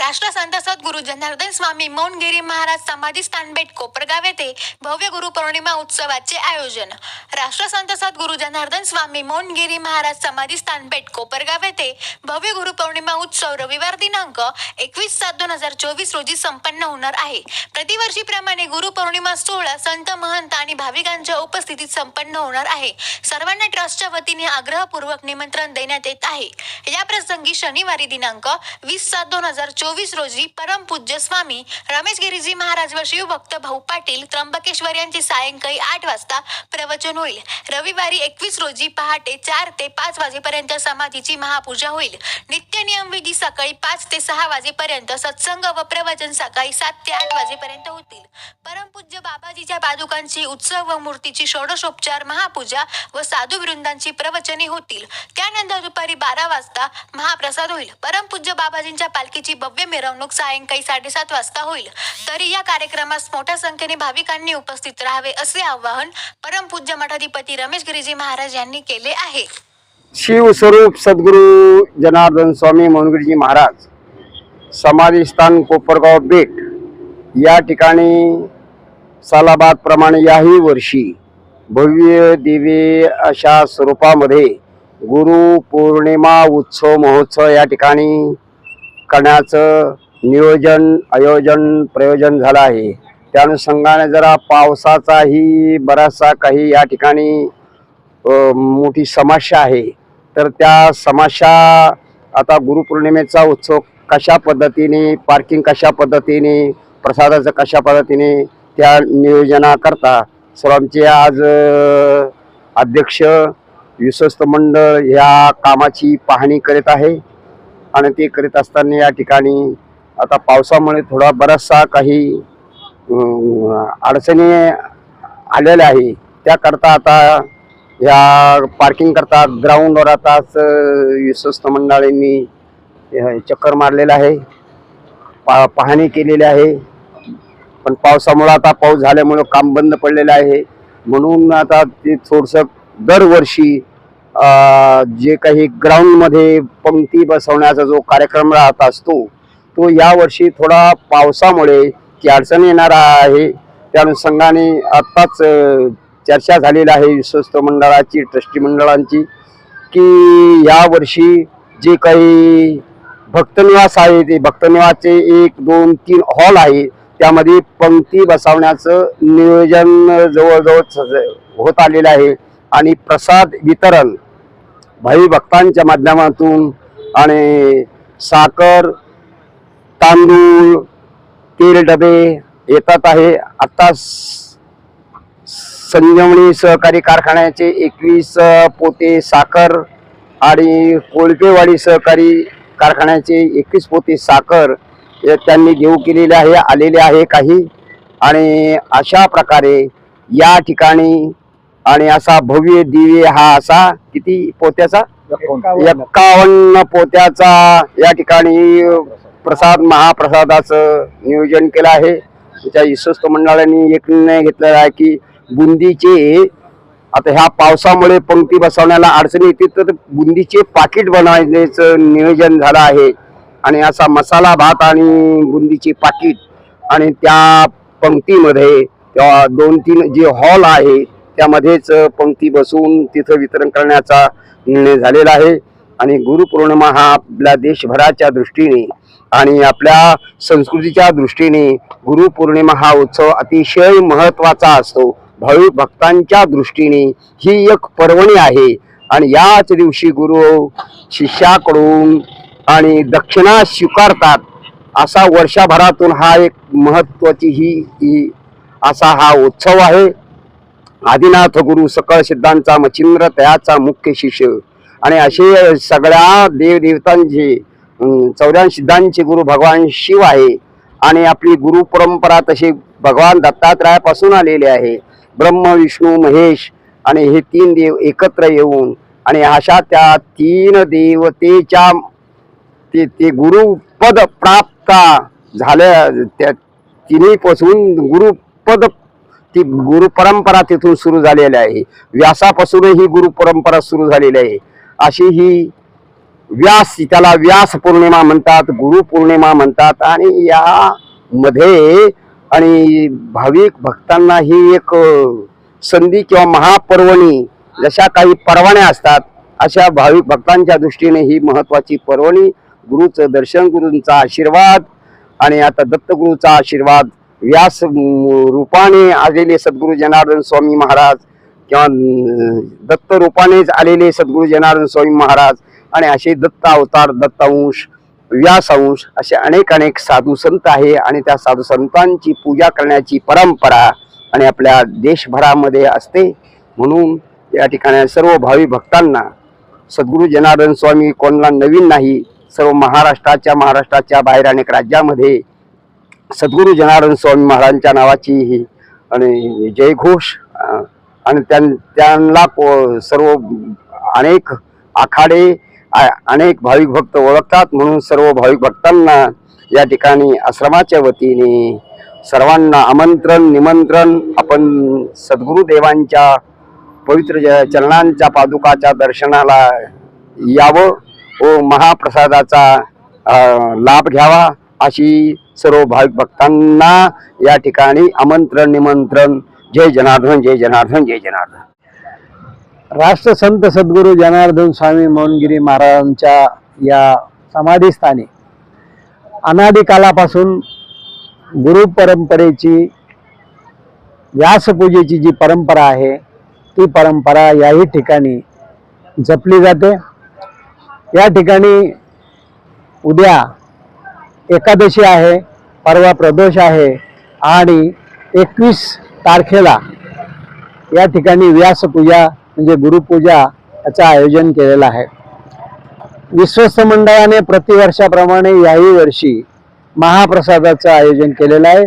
राष्ट्रसंत सद्गुरु जनार्दन स्वामी मौनगिरी महाराज समाधी स्थान बेट कोपरगाव येथे भव्य गुरुपौर्णिमा उत्सवाचे आयोजन. राष्ट्रसंत सद्गुरु जनार्दन स्वामी मौनगिरी महाराज समाधी स्थान बेट कोपरगाव येथे भव्य गुरुपौर्णिमा उत्सव रविवार दिनांक एकवीस सात दोन हजार चोवीस रोजी संपन्न होणार आहे. प्रतिवर्षीप्रमाणे गुरुपौर्णिमा सोहळा संत महंत आणि भाविकांच्या उपस्थितीत संपन्न होणार आहे. सर्वांना ट्रस्टच्या वतीने आग्रहपूर्वक निमंत्रण देण्यात येत आहे. या प्रसंगी शनिवारी दिनांक वीस सात दोन हजार चोवीस चोवीस रोजी परमपूज्य स्वामी रमेश गिरीजी महाराज व शिवभक्त भाऊ पाटील त्र्यंबकेश्वर यांची सायंकाळी आठ वाजता प्रवचन होईल. रविवारी एकवीस रोजी पहाटे चार ते पाच वाजेपर्यंत समाधीची महापूजा होईल. नित्य नियमविधी सकाळी पाच ते सहा वाजेपर्यंत सत्संग व प्रवचन सकाळी सात ते आठ वाजेपर्यंत होतील. परमपूज्य बाबाजीच्या पादुकांची उत्सव व मूर्तीची षोडशोपचार महापूजा व साधू वृंदांची प्रवचने होतील. त्यानंतर दुपारी बारा वाजता महाप्रसाद होईल. परमपूज्य बाबाजींच्या पालखीची भव्य मिरवणूक सायंकाळी साडेसात वाजता होईल. तरी या कार्यक्रमास मोठ्या संख्येने भाविकांनी उपस्थित राहावे असे आवाहन परमपूज्य मठाधिपती रमेश गिरीजी महाराज यांनी केले आहे. शिवस्वरूप सद्गुरू जनार्दन स्वामी मनगिरीजी महाराज समाधीस्थान कोपरगाव बेट या ठिकाणी सालाबाद प्रमाणे याही वर्षी भव्य दिव्य अशा स्वरूपामध्ये गुरु पौर्णिमा उत्सव महोत्सव या ठिकाणी करण्याचं नियोजन आयोजन प्रयोजन झालं आहे. त्या अनुषंगाने जरा पावसाचाही बराचसा काही या ठिकाणी मोठी समस्या आहे. तर त्या समस्या आता गुरुपौर्णिमेचा उत्सव कशा पद्धतीने पार्किंग कशा पद्धतीने प्रसादाचं कशा पद्धतीने त्या नियोजनाकरता सर्वांचे आज अध्यक्ष विश्वस्त मंडळ ह्या कामाची पाहणी करीत आहे. आणि ते करीत असताना या ठिकाणी आता पावसामुळे थोडा बराचसा काही अडचणी आलेल्या आहे. त्याकरता आता या पार्किंग करता ग्राउंडवर आताच विश्वस्त मंडळींनी चक्कर मारलेला आहे. पा पाहणी केलेली आहे. पण पावसामुळं आता पाऊस झाल्यामुळं काम बंद पडलेलं आहे. म्हणून आता ते थोडंसं दरवर्षी जे काही ग्राउंडमध्ये पंक्ती बसवण्याचा जो कार्यक्रम राहत असतो तो यावर्षी थोडा पावसामुळे ती अडचण येणार आहे. त्या अनुषंगाने आत्ताच चर्चा झालेली आहे विश्वस्त मंडळाची ट्रस्टी मंडळांची की यावर्षी जे काही भक्तनिवास आहे ते भक्तनिवासचे एक दोन तीन हॉल आहे त्यामध्ये पंक्ती बसवण्याचं नियोजन जवळजवळ सज- होत आलेलं आहे. आणि प्रसाद वितरण भाई भक्तांच्या माध्यमातून आणि साखर तांदूळ तेल डबे येतात आहे. आता संजवणी सहकारी कारखान्याचे एकवीस पोते साखर आणि कोळपेवाडी सहकारी कारखान्याचे एकवीस पोते साखर त्यांनी घेऊ केलेले आहे आलेले आहे काही. आणि अशा प्रकारे या ठिकाणी आणि असा भव्य दिव्य हा असा किती पोत्याचा? एक्कावन्न पोत्याचा या ठिकाणी प्रसाद महाप्रसादाचं नियोजन केलं आहे. त्याच्या विश्वस्त मंडळांनी एक निर्णय घेतलेला आहे की बुंदीचे आता ह्या पावसामुळे पंक्ती बसवण्याला अडचणी येते तर बुंदीचे पाकिट बनवण्याचं नियोजन झालं आहे. आणि असा मसाला भात आणि बुंदीचे पाकिट आणि त्या पंक्तीमध्ये दोन तीन जे हॉल आहे त्यामध्येच पंक्ती बसून तिथं वितरण करण्याचा निर्णय झालेला आहे. आणि गुरुपौर्णिमा हा आपल्या देशभराच्या दृष्टीने आणि आपल्या संस्कृतीच्या दृष्टीने गुरुपौर्णिमा हा उत्सव अतिशय महत्त्वाचा असतो. भाविक भक्तांच्या दृष्टीने ही एक पर्वणी आहे. आणि याच दिवशी गुरु शिष्याकडून आणि दक्षिणा स्वीकारतात. असा वर्षभरातून हा एक महत्त्वाची ही ही असा हा उत्सव आहे. आदिनाथ गुरु सकळ सिद्धांचा मच्छिंद्र तयाचा मुख्य शिष्य. आणि असे सगळ्या देवदेवतांचे चौऱ्या सिद्धांचे गुरु भगवान शिव आहे. आणि आपली गुरु परंपरा तशी भगवान दत्तात्रयापासून आलेली आहे. ब्रह्म विष्णू महेश आणि हे तीन देव एकत्र येऊन आणि अशा त्या तीन देवतेच्या ते ते गुरुपद प्राप्त झाल्या त्या तिन्हीपासून गुरुपद ती गुरु परंपरा तिथून सुरू झालेली आहे. व्यासापासूनही गुरु परंपरा सुरू झालेली आहे. अशी ही व्यास त्याला व्यास पौर्णिमा म्हणतात गुरु पौर्णिमा म्हणतात आणि यामध्ये आणि भाविक भक्तांना ही एक संधी किंवा महापर्वणी जशा काही पर्वण्या असतात अशा भाविक भक्तांच्या दृष्टीने ही महत्वाची पर्वणी गुरुचं दर्शन गुरूंचा आशीर्वाद आणि आता दत्तगुरूचा आशीर्वाद व्यास रूपाने आलेले सद्गुरू जनार्दन स्वामी महाराज किंवा दत्त रूपानेच आलेले सद्गुरू जनार्दन स्वामी महाराज आणि असे दत्त अवतार दत्तांश व्यासंश असे अनेक अनेक साधू संत आहे आणि त्या साधू संतांची पूजा करण्याची परंपरा आणि आपल्या देशभरामध्ये असते. म्हणून या ठिकाणी सर्व भावी भक्तांना सद्गुरू जनार्दन स्वामी कोणाला नवीन नाही सर्व महाराष्ट्राच्या महाराष्ट्राच्या बाहेर अनेक राज्यामध्ये सद्गुरू जनार्दन स्वामी महाराजांच्या नावाची ही आणि जयघोष आणि त्यां त्यांना सर्व अनेक आखाडे अनेक भाविक भक्त ओळखतात. म्हणून सर्व भाविक भक्तांना या ठिकाणी आश्रमाच्या वतीने सर्वांना आमंत्रण निमंत्रण. आपण सद्गुरुदेवांच्या पवित्र ज- चरणांच्या पादुकाच्या दर्शनाला यावं. व महाप्रसादाचा लाभ घ्यावा. अशी सर्व भाविक भक्तांना या ठिकाणी आमंत्रण निमंत्रण. जय जनार्दन जय जनार्दन जय जनार्दन. राष्ट्रसंत सद्गुरू जनार्दन स्वामी मोहनगिरी महाराजांच्या या समाधीस्थानी अनादी कालापासून गुरु परंपरेची व्यासपूजेची जी परंपरा आहे ती परंपरा याही ठिकाणी जपली जाते. या ठिकाणी उद्या एकादशी आहे परवा प्रदोष आहे आणि एकवीस तारखेला या ठिकाणी व्यासपूजा म्हणजे गुरुपूजा याचं आयोजन केलेलं आहे. विश्वस्त मंडळाने प्रतिवर्षाप्रमाणे याही वर्षी महाप्रसादाचं आयोजन केलेलं आहे.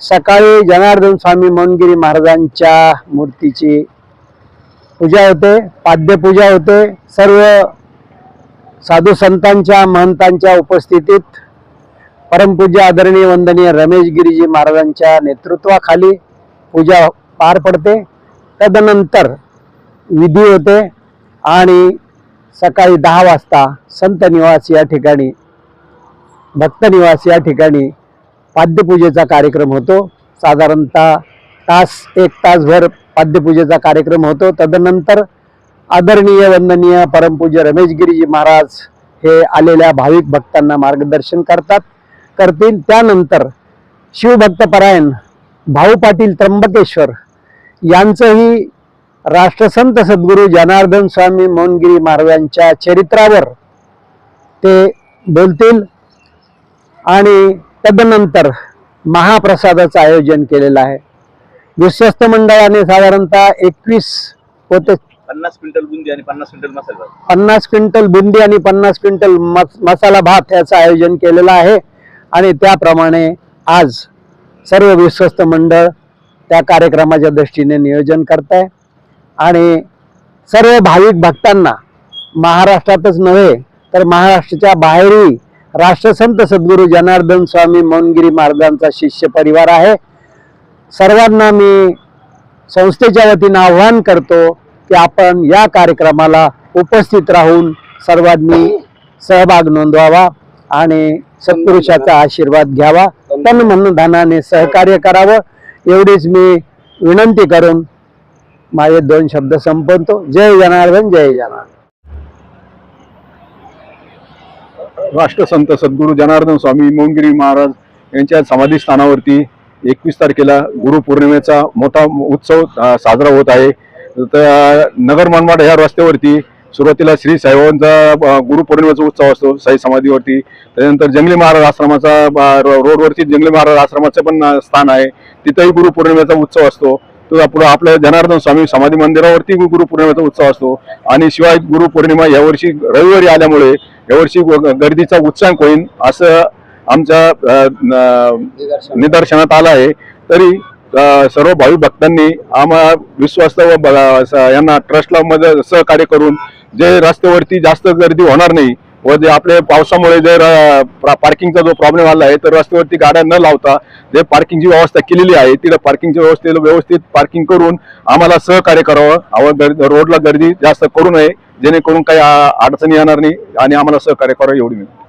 सकाळी जनार्दन स्वामी मोहनगिरी महाराजांच्या मूर्तीची पूजा होते पाद्यपूजा होते. सर्व साधू संतांच्या महंतांच्या उपस्थितीत परमपूज्य आदरणीय वंदनीय रमेश गिरीजी महाराजांच्या नेतृत्वाखाली पूजा पार पडते. तदनंतर विधी होते आणि सकाळी दहा वाजता संत निवास या ठिकाणी भक्त निवास या ठिकाणी पाद्यपूजेचा कार्यक्रम होतो. साधारणतः तास एक तासभर पाद्यपूजेचा कार्यक्रम होतो. तदनंतर आदरणीय वंदनीय परमपूज्य रमेश गिरीजी महाराज हे आलेल्या भाविक भक्तांना मार्गदर्शन करतात. करतील. त्यानंतर शिवभक्तपरायण भाऊ पाटील त्र्यंबकेश्वर यांचंही राष्ट्रसंत सद्गुरू जनार्दन स्वामी मोहनगिरी महाराजांच्या चरित्रावर ते बोलतील आणि तदनंतर महाप्रसादाचं आयोजन केलेलं आहे. विश्वस्त मंडळाने साधारणतः एकवीस होते पन्नास क्विंटल बुंदी आणि पन्नास क्विंटल मसाला. भात. पन्नास क्विंटल बुंदी आणि पन्नास क्विंटल मस- मसाला भात याचं आयोजन केलेलं आहे. आणि त्याप्रमाणे आज सर्व विश्वस्त मंडळ त्या कार्यक्रमाच्या दृष्टीने नियोजन करत आहे आणि सर्व भाविक भक्तांना महाराष्ट्रातच नव्हे तर महाराष्ट्राच्या बाहेरही राष्ट्रसंत सद्गुरू जनार्दन स्वामी मौनगिरी महाराजांचा शिष्य परिवार आहे. सर्वांना मी संस्थेच्या वतीनं आव्हान करतो की आपण या कार्यक्रमाला उपस्थित राहून सर्वांनी सहभाग नोंदवावा आणि सत्पुरुषाचा आशीर्वाद घ्यावा. तन मन सहकार्य करावं. एवढीच मी विनंती करून माझे दोन शब्द संपवतो. जय जनार्दन जय जनार्दन. राष्ट्रसंत सद्गुरू जनार्दन स्वामी मोहनगिरी महाराज यांच्या समाधीस्थानावरती एकवीस तारखेला गुरुपौर्णिमेचा मोठा उत्सव साजरा होत आहे. तर नगर मनमाड ह्या रस्त्यावरती सुरुवातीला श्री साईबाबांचा गुरुपौर्णिमेचा उत्सव असतो साई समाधीवरती. त्यानंतर जंगली महाराज आश्रमाचा रो- रोडवरती जंगली महाराज आश्रमाचं पण स्थान आहे. तिथंही गुरुपौर्णिमेचा उत्सव असतो. तो पुढे आपल्या जनार्दन स्वामी समाधी मंदिरावरती गुरुपौर्णिमेचा उत्सव असतो. आणि शिवाय गुरुपौर्णिमा यावर्षी रविवारी आल्यामुळे यावर्षी गर्दीचा उत्साह होईल असं आमच्या निदर्शनात आलं आहे. तरी सर्व भावी भक्तांनी आम्हा विश्वास्त व ब- स- यांना ट्रस्टला मध्ये सहकार्य करून जे रस्त्यावरती जास्त गर्दी होणार नाही व जे आपले पावसामुळे जे प्रा- पार्किंगचा जो प्रॉब्लेम आला आहे तर रस्त्यावरती गाड्या न लावता जे पार्किंगची व्यवस्था केलेली आहे तिथं पार्किंगची व्यवस्थेला व्यवस्थित पार्किंग करून आम्हाला सहकार्य करावं. आव रोडला गर्दी जास्त करू नये जेणेकरून काही अडचणी येणार नाही आणि आम्हाला सहकार्य करावं एवढी विनंती.